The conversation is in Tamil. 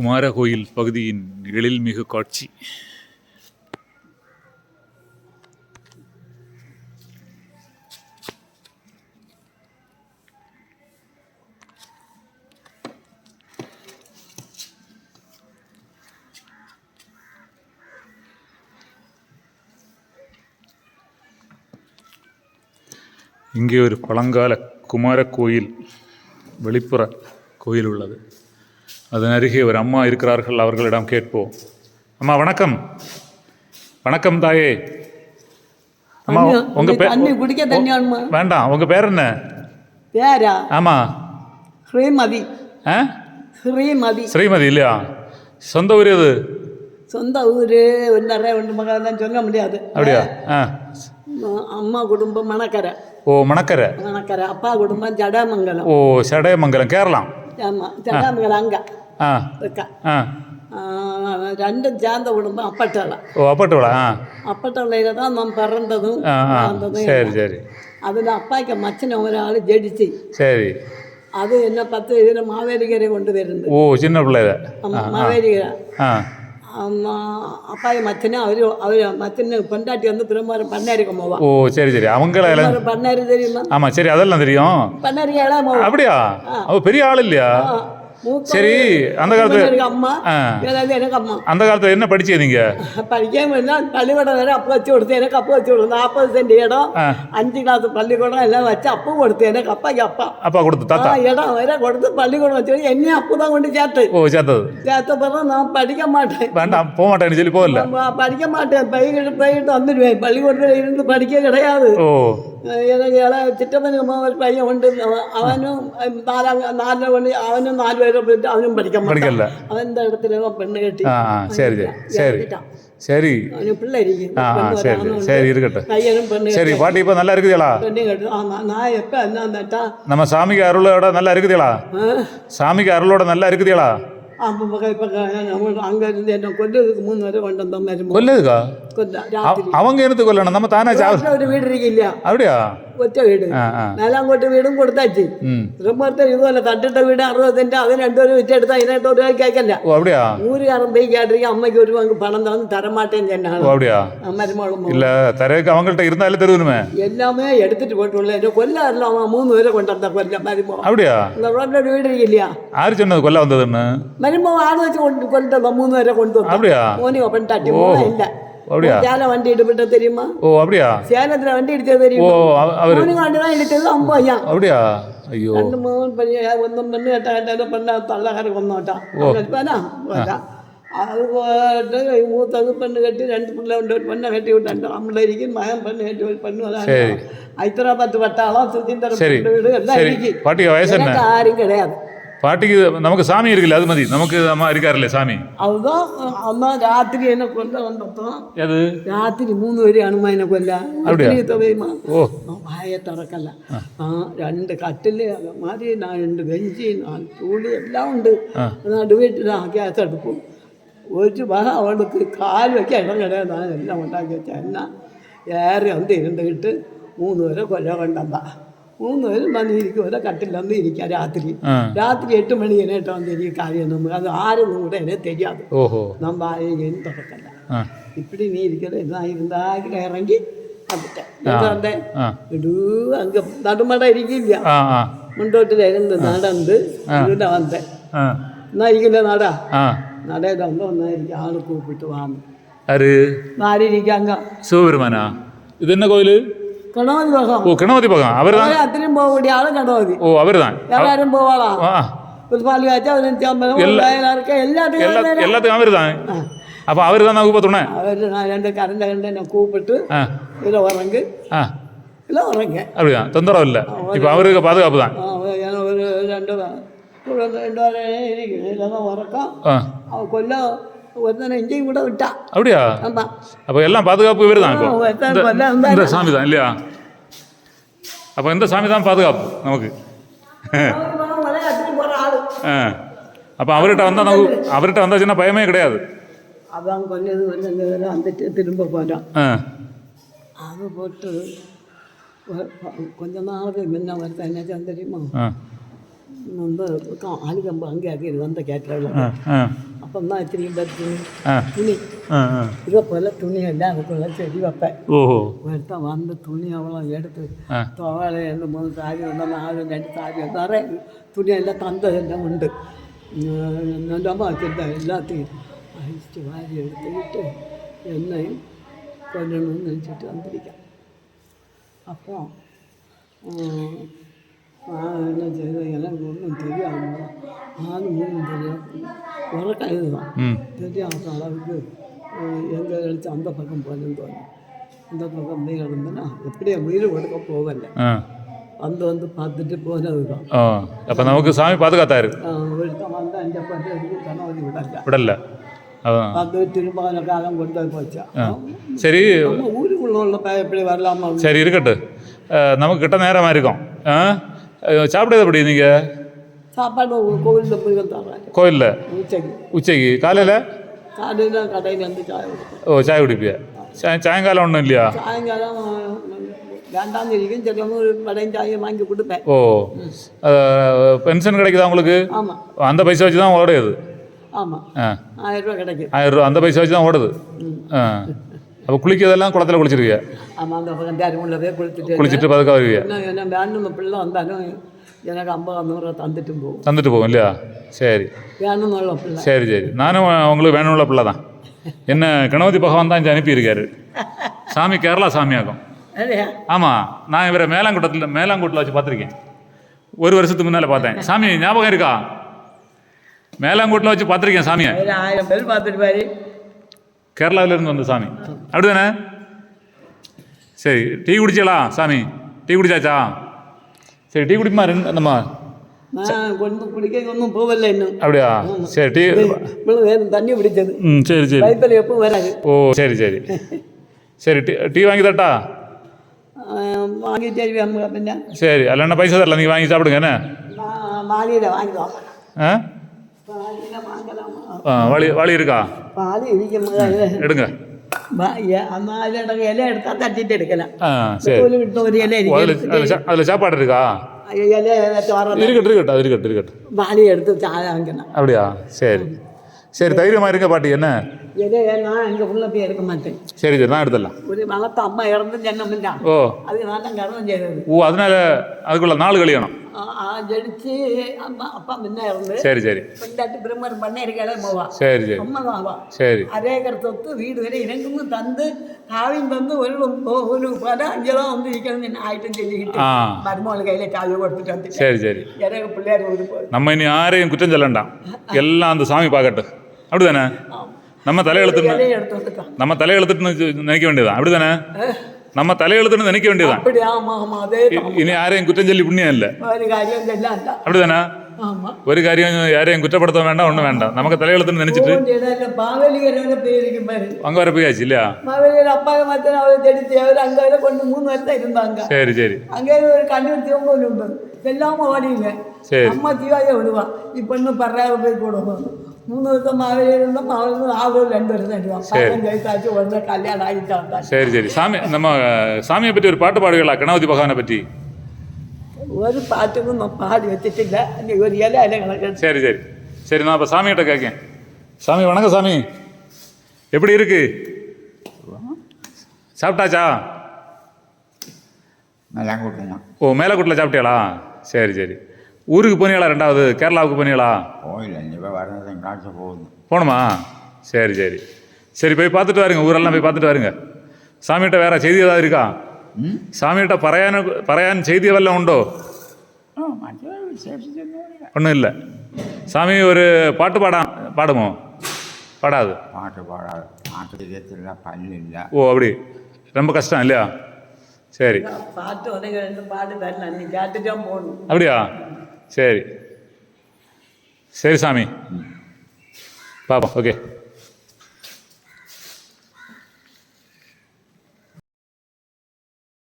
குமாரகோயில் பகுதியின் எழில்மிகு காட்சி. இங்கே ஒரு பழங்கால குமார கோயில் வெளிப்புற கோயில் உள்ளது. அதன் அருகே ஒரு அம்மா இருக்கிறார்கள் அவர்களிடம் கேட்போம். அம்மா வணக்கம். வணக்கம் தாயே. அம்மா உங்க பேர் வேண்டாம். உங்க பேர் என்ன? பேரா? ஆமா. ஸ்ரீமதி ஆ? ஸ்ரீமதி ஸ்ரீமதி இல்லையா? சொந்த ஊர் எது? சொந்த ஊரு நிறைய ஒன்று மகள்லாம் சொல்ல முடியாது. அப்படியா? ஆ. அம்மா- குடும்பம் மணக்கரை. ஓ மணக்கரை. மணக்கரை. அப்பா குடும்பம் ஜடாமங்கலம். ஓ சடையமங்கலம் கேரளா ஆமாம் ஜடாமங்கலம் அங்கே. രണ്ടും ചേർന്ന വിടുമ്പോൾ അപ്പട്ടോള ഓ അപ്പട്ടോള അപ്പട്ടോളയിലെ തന്നെ നാം പറണ്ടതും ശരി ശരി അതിൻ്റെ അപ്പായ്ക്ക് മച്ചനെ ഒരാൾ ജഡിച്ച് ശരി അത് എന്നെ പത്ത് ഇതിന് മാവേലിക്കരെ കൊണ്ടുവരുന്നത് ഓ ചിന്ന പിള്ളേരെ മാവേലിക്കര அப்பாய் மச்சனே அவரு அவரு மச்சனே பொண்டாட்டி வந்து பெருமாறு பண்ணாரிக்கு போவா ஓ சரி சரி அவங்கள பண்ணாரி தெரியுமா ஆமா சரி அதெல்லாம் தெரியும் பண்ணாரி அப்படியா அவ பெரிய ஆள் இல்லையா சரி அந்த காலத்து எனக்கு அம்மா ஆ. ஏதாவது எனக்கு அம்மா. அந்த காலத்தில் என்ன படிச்சீங்க நீங்க? படிக்காம பள்ளிக்கூடம் வேற அப்போ வச்சு கொடுத்து எனக்கு அப்போ வச்சு கொடுத்து நாற்பது சென்ட் இடம். அஞ்சு கிளாஸ் பள்ளிக்கூடம் எல்லாம் வச்சு அப்போ கொடுத்து எனக்கு அப்பாக்கு அப்பா. அப்பா கொடுத்து தாத்தா? இடம் வேற கொடுத்து பள்ளிக்கூடம் வச்சு என்னையும் அப்போ தான் கொண்டு சேர்த்து. ஓ சேர்த்தது. சேர்த்த பிறகு நான் படிக்க மாட்டேன். வேண்டாம் போக மாட்டேன்னு சொல்லி போகல. படிக்க மாட்டேன். பைக்கிட்டு போயிட்டு வந்துடுவேன். பள்ளிக்கூடத்தில் இருந்து படிக்க கிடையாது. ஓ. எனக்கு ഇള ചിറ്റപ്പനും ഒരു പയ്യൻ ഉണ്ട് അവനും നാലാം നാലിലെ പണി അവനും നാല് പേരെ പോയിട്ട് അവനും പഠിക്കാൻ പഠിക്കല്ല അവൻ്റെ ഇടത്തില് പെണ്ണ് കെട്ടി ஆ ஆ, சரி ஜெ- சரி சரி അവന് പിള്ളേരിക്കും ஆ ஆ சரி சரி சரி இருக்கட்டும் പയ്യനും പെണ്ണ് சரி பாட்டி இப்போ நல்லா இருக்குதுங்களா പെണ്ണ് കെട്ടി ആ നാ- നാ എപ്പ എന്നാ നട്ടാ நம்ம சாமிக்கு அருளோட நல்லா இருக்குதுங்களா சாமிக்கு அருளோட நல்லா இருக்குதுங்களா അവങ്കേനത്ത് കൊല്ലണം. നമ്മ താനാ ചാവ വീടിരിക്കില്ല അവിടെയാ? ഒറ്റ വീട്. നാലാം കോട്ട് വീടും കൊടുത്താച്ച്. തിരുമ്പുറത്തെ ഇതുപോലെ തട്ടിട്ട വീട് അറുപത് സെന്റ് അത് രണ്ടുപേരും വിറ്റെടുത്ത് അതിനായിട്ട് ഒരു കേൾക്കല്ല നൂറ് അറുപതിക്കാട്ടിരിക്കും അമ്മയ്ക്ക് ഒരു പങ്ക് പണം തന്നു തരമാട്ടേം തന്നെയാണ്. മരുമകളും അവങ്കள்ட்ட இருந்தாலே தருவணுமே எல்லாமே எடுத்துட்டு போயிட்டுள்ள என்ன கொல்ல எல்லாம் மூணு பேரை கொண்டு வந்த கொல்ல மருமோ அப்படியா இந்த ரோட்ல வீடு இருக்கு இல்லையா யாரு சொன்னது கொல்ல வந்ததுன்னு மருமோ ஆள் வச்சு கொண்டு கொண்டு மூணு பேரை கொண்டு வந்தோம் அப்படியா மோனி ஒப்பன் தாட்டி இல்ல அப்படியா? சேலம் வண்டி இடிப்பட்ட தெரியுமா? ஓ அப்படியா? சேலத்துல வண்டி இடிச்சது தெரியுமா? ஓ அவர் மூணு இடிச்சது ரொம்ப ஐயா அப்படியா? ஐயோ. ரெண்டு மூணு பண்ணி ஒன்றும் பண்ணு எட்டா எட்டாவது பண்ண தள்ளகாரர் கொண்டாட்டான் வேணாம் அது போட்டு மூத்தது பண்ணு கட்டி ரெண்டு பிள்ளை ரெண்டு ஒரு பண்ணை கட்டி விட்டான் அம்பளைக்கு மகன் பண்ணு கட்டி ஒரு பண்ணு ஹைதராபாத் வட்டாளம் சுத்தி தர வீடு எல்லாம் இருக்கு. ஆறும் கிடையாது. പാട്ടിക്ക് നമുക്ക് സാമി ഇരിക്കില്ല അത് മതി. നമുക്ക് ഇരിക്കാറില്ലേ സാമി അന്നാ രാത്രി എന്നെ കൊല്ല രാത്രി മൂന്ന് പേര് ഹനുമാനെ കൊല്ല. ഓ. ആ രണ്ട് കട്ടിൽ മാറി രണ്ട് ബെഞ്ചി നാല് ചൂട് എല്ലാം ഉണ്ട്. നടുവേറ്റിലാക്കി അതെടുക്കും ഒരു വക അവൾക്ക് കാൽ വെക്കാൻ ഇടം കിടയാ എല്ലാം ഉണ്ടാക്കി വെച്ചാൽ എല്ലാം ഏറെ അന്ത് ഇരുന്നിട്ട് മൂന്ന് പേരെ കൊല്ല കണ്ടെന്താ മൂന്ന് പേരും വന്നിരിക്കും കട്ടില്ല കട്ടില്ലെന്ന് ഇരിക്കുക രാത്രി. രാത്രി എട്ട് മണി കഴിഞ്ഞിട്ട് വന്നിരിക്കും കാര്യം നമുക്ക് അത് ആരും കൂടെ എന്നെ തെരിയാതെ. നമ്മ ആരെയും തുറക്കല്ല ഇപ്പടി നീ ഇരിക്കുന്നത് എന്നാ ഇരുന്നാക്കി ഇറങ്ങി നടുമട ഇരിക്കില്ല. മുണ്ടോട്ട് ഇരുന്ന് നടന്ത് ഇവിടെ വന്നേ. എന്നാ ഇരിക്കില്ല നടാ? നടയുടെ ഒന്ന് ഒന്നായിരിക്കും ആൾ കൂപ്പിട്ട് വാങ്ങും ആരിരിക്കാങ്ക ഇതെന്നെ കോയിൽ? கணபதி பகவான். ஓ கணபதி பகவான். அவர் தான் அத்தனையும் போகக்கூடிய ஆளும் கணபதி. ஓ அவர் தான் எல்லாரும் போவாளாம் ஒரு பால் காய்ச்சா ஒரு நூற்றி இருக்க? எல்லாத்துக்கும் எல்லாத்துக்கும் அவர் தான் அப்போ அவர் தான் நான் கூப்பிட்டுனேன் அவர் நான் ரெண்டு கரண்ட கண்டு நான் கூப்பிட்டு இதில் உறங்கு. இல்லை உறங்க. அப்படிதான் தொந்தரவு இல்லை. இப்போ அவருக்கு பாதுகாப்பு தான் ரெண்டு ரெண்டு வாரம் இருக்குது கொல்ல ஒருத்தனை இங்கேயும் கூட விட்டான் அப்படியா? ஆமாம் அப்போ எல்லாம் பாதுகாப்பு இவர் தான் இந்த சாமி தான் இல்லையா? அப்போ இந்த சாமி தான் பாதுகாப்பு நமக்கு. ஆ. அப்போ அவர்கிட்ட வந்தால் நமக்கு அவர்கிட்ட வந்தாச்சுன்னா பயமே கிடையாது. அவன் கொல்லது கொல்லது வந்துட்டு திரும்ப போகிறான் அது போட்டு கொஞ்ச நாளுக்கு முன்ன ஒருத்தன் என்ன தெரியுமா? ரொம்ப ஆளுக்கம்பு அங்கே ஆக்கி வந்த கேட்டாலும் ஆ ஆ அப்போ தான் திரும்பி பார்த்து ஆ துணி ஆ ஆ இதை போல் துணி எல்லாம் அதுக்குள்ள செடி வைப்பேன் ஓஹோ ஒருத்தன் வந்து துணி அவ்வளோ எடுத்து ஆ துவலை ரெண்டு மூணு சாரி வந்தால் நாலு ரெண்டு சாரி நிறைய துணி எல்லாம் தந்ததெல்லாம் உண்டு நல்லமாக வச்சுருந்தேன் எல்லாத்தையும் அழிச்சிட்டு வாரி எடுத்துக்கிட்டு எண்ணெயும் கொல்லணும்னு நினச்சிட்டு வந்திருக்கேன் அப்போ உம், நான் என்ன செய்தேன் எனக்கு ஒன்றும் தெரியாது நாலு மூணு தெரியாது உரக்கம் இதுதான் ம். தெரியாத அளவுக்கு எங்கே எடுத்து அந்த பக்கம் தோணும். இந்த பக்கம் போய் இருந்தேன்னா எப்படியே உயிர் கொடுக்க போகல. ஆ. வந்து பார்த்துட்டு போனது தான் ஓ அப்போ நமக்கு சாமி பாதுகாத்தாரு. வந்து அஞ்சு பத்து கனவதி விடல. விடல. திரும்ப அந்த காலம் கொண்டு போச்சா? சரி. நம்ம ஊருக்குள்ள எப்படி வரலாமா? சரி இருக்கட்டும். நமக்கு கிட்ட நேரமாக இருக்கும் எப்படி நீங்கள் சாப்பாடு கோவிலில் போய் தர்றேன் கோயிலில் உச்சைக்கு. உச்சைக்கு. காலையில்? காலையில் கடையில் வந்து சாய் ஓ சாய் குடிப்பியா? சாய் சாயங்காலம் ஒன்றும் இல்லையா? சாயங்காலம் வேண்டாம் இருக்கும் சிலவங்க ஒரு கடையும் சாயம் வாங்கி கொடுப்பேன். ஓ பென்ஷன் கிடைக்குதா உங்களுக்கு? ஆமாம் அந்த பைசா வச்சு தான் ஓடுது ஆமாம் ஆயிரம் ரூபா கிடைக்கும் ஆயிரம் ரூபா அந்த பைசா வச்சு தான் ஓடுது? ஆ. அப்போ குளிக்கிறதெல்லாம் குளத்துல குளிச்சிருவியா? ஆமாம் அந்த பக்கம் தேருமுள்ள போய் குளிச்சுட்டு குளிச்சுட்டு பதுக்க வருவியா? என்ன என்ன வேணும் பிள்ளை வந்தாலும் எனக்கு ஐம்பது நூறுரூவா தந்துட்டு போகும் தந்துட்டு போகும் இல்லையா? சரி. வேணும்னுள்ள பிள்ளை. சரி சரி. நானும் உங்களுக்கு வேணும்ல பிள்ளை தான். என்ன கணபதி பகவான் தான் இங்கே அனுப்பியிருக்காரு. சாமி கேரளா சாமியாகும். ஆமாம் நான் இவரை மேலாங்குட்டத்தில் மேலாங்குட்டில் வச்சு பார்த்துருக்கேன். ஒரு வருஷத்துக்கு முன்னால் பார்த்தேன். சாமி ஞாபகம் இருக்கா? மேலாங்குட்டில் வச்சு பார்த்துருக்கேன் சாமியை. ஆயிரம் பேர் பார்த்துட்டு பாரு. கேரளாவில இருந்து வந்த சாமி. அப்படிதானே? சரி டீ குடிச்சீங்களா சாமி. டீ குடிச்சாச்சா? சரி டீ குடிக்குமா? ரெண்டு நான் கொண்டு குடிக்க ஒன்றும் போகல இன்னும். அப்படியா? சரி டீ தண்ணி பிடிச்சது. ம் சரி சரி. பைப்பில் எப்பவும் வராது. ஓ சரி சரி. சரி டீ டீ வாங்கி தரட்டா ஆஹ் வாங்கி தெரிவி பின்ன. சரி என்ன பைசா தரல? நீங்கள் வாங்கி சாப்பிடுங்க என்ன? மாலையில் ஆ? வழி வழி இருக்கா? எடுங்க. அதில் இலை எடுத்தால் தட்டிட்டு எடுக்கலாம் விட்டு ஒரு இலை அதில் இருக்கு சாப்பாடு இருக்கா இருக்கட்டும் இருக்கட்டும் இருக்கட்டும் இருக்கட்டும் வாளி எடுத்து வாங்கினேன் அப்படியா சரி சரி தைரியமாக இருங்க பாட்டி என்ன நான் எங்கள் உள்ள போய் எடுக்க மாட்டேன் சரி சரி நான் எடுத்துடலாம் ஒரு வளர்த்த அம்மா இறந்து ஜன்னமில்ல ஓ அது நான் தான் கடன் ஓ அதனால அதுக்குள்ள நாள் கழியணும் அம்மா அப்பா முன்ன இறந்து சரி சரி. பெண்டாட்டு பிரம்மர் பண்ண இருக்காளே போவா. சரி சரி. அம்மா அவா சரி. அரேக்கர் சொத்து வீடு வரை இரண்டும் தந்து காவியம் தந்து ஒரு ஒரு படம் அஞ்சலாம் வந்து இருக்கணும்னு ஆயிட்டும் சொல்லிக்கிட்டு மருமகள் கையில் சாவி கொடுத்துட்டு வந்துட்டேன். சரி சரி. எனக்கு பிள்ளையார் ஒரு நம்ம இனி யாரையும் குற்றம் சொல்லண்டாம். எல்லாம் அந்த சாமி பார்க்கட்டும். அப்படிதானே? நம்ம வந்துட்டான். நம்ம தலையெழுத்துன்னு நினைக்க வேண்டியதான் அப்படிதானே? நம்ம தலையெழுத்துன்னு நினைக்க வேண்டியதான் புண்ணியம் இல்லை. ஒரு காரியம் எல்லாம் தான் அப்படிதானே? ஆமா ஒரு காரியம் யாரையும் குற்றப்படுத்த வேண்டாம் ஒன்றும் வேண்டாம் நமக்கு தலையெழுத்துன்னு நினைச்சிட்டு பாவலிகர் பேருக்கு பாரு அங்கே வர போயாச்சு இல்லையா மாவலிகர் அப்பா மாத்திரம் அவரை தெரிஞ்சு அவர் அங்கே வரை கொண்டு மூணு வருஷம் இருந்தாங்க சரி சரி அங்கே ஒரு கண்ணூர் சிவங்கோல் உண்டு செல்லாம ஓடிங்க சரி. அம்மா தீவாயை விடுவா இப்போ இன்னும் பர்றாவை ஒரு பாட்டுக்கும் நான் பாடி வச்சுட்டு இல்லை அன்றைக்கி ஒரு இலை இலை கணக்கு சரி சரி. சரி நான் இப்போ சாமிகிட்ட கேட்கேன் சாமி வணக்கம் சாமி. எப்படி இருக்கு? சாப்பிட்டாச்சா? கூட்டணும் ஓ மேலக்கூட்டில் சாப்பிட்டியாளா? சரி சரி. ஊருக்கு போனீங்களா ரெண்டாவது? கேரளாவுக்கு போனீங்களா? கோயில் இப்போ வர்றது திங்காഴ്ച போகுது. போகணுமா? சரி சரி. சரி போய் பார்த்துட்டு வாருங்க. ஊரெல்லாம் போய் பார்த்துட்டு வாருங்க. சாமிகிட்ட வேற செய்தி ஏதாவது இருக்கா? ம் சாமிகிட்ட പറയാൻ പറയാൻ ചെയ്തി വല്ലതും ഉണ്ടോ ആ മറ്റേ വിശേഷിച്ചൊന്നുമില്ല ஒன்றும் இல்லை சாமி ஒரு பாட்டு பாடா பாடுமோ பாடாது പാട്ട് പാടാതെ പാട്ട് തിരിയത്തില്ല പല്ലില്ല ஓ அப்படி ரொம்ப கஷ்டம் இல்லையா சரி பாட்டு உனக்கு ரெண்டு பாட்டு தரல நீ கேட்டுட்டு தான் போகணும் அப்படியா சரி சரி சாமி பாப்போம் ஓகே